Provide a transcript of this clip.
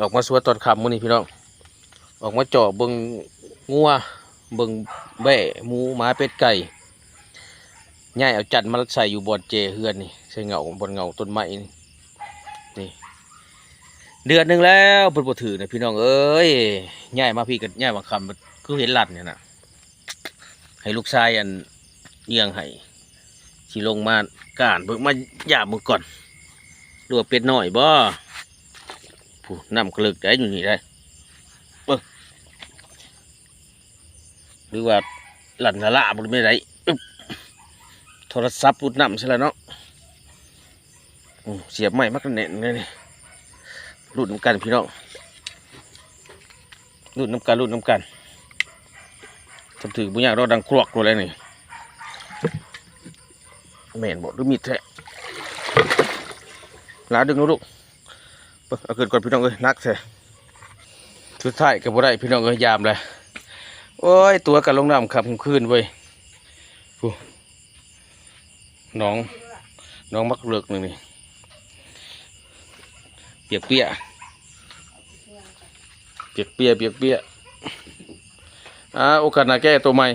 ออกมาสวดตอนค่ำมื้อนี้พี่น้อง ออกมาเจาะเบิ่งงัวเบิ่งแบะหมูหมาเป็ดไก่ย่ายเอาจันทร์มาใส่อยู่บอนเจเฮือนนี่ใส่เงาบนเงาต้นไม้นี่นี่ เดือนหนึ่งแล้วเพิ่นบ่ถือนะพี่น้องเอ้ยย่ายมาพี่กับย่ายบางคำคือเห็นหลัดเนี่ยนะให้ลูกชายอันเลี้ยงให้สิลงมากานเบิ่งมาหยาบมือก่อนดูว่าเป็ดหน้อยบ่ ผู้นำกระลึกได้อยู่นี่ได้เบิ่งหรือว่าหลันละละบ่ไม่ได้โทรศัพท์รุดน้ำใช่แล้วเนาะเสียบไม้มักแน่นเลยนี่รุ่นน้ำกันพี่น้องรุ่นน้ำกันรุ่นน้ำกันทำถือบุญยากเราดังครอกเลยนี่แม่นบอกหรือมีดแท้ลาดึงลูก เอาเกินก่อนพี่น้องเอ้ยนักแท้สุดท้ายก็บ่ได้พี่น้องเอ้ยยามเลยโอ้ยตัวกันลงน้ำขับคืนเว้ยผู้น้องน้องมักเลือกหนึ่งนี่เปียกเปียเปียกเปียเปียกเปียอ่าโอกาสหน้าแก้ตัวใหม่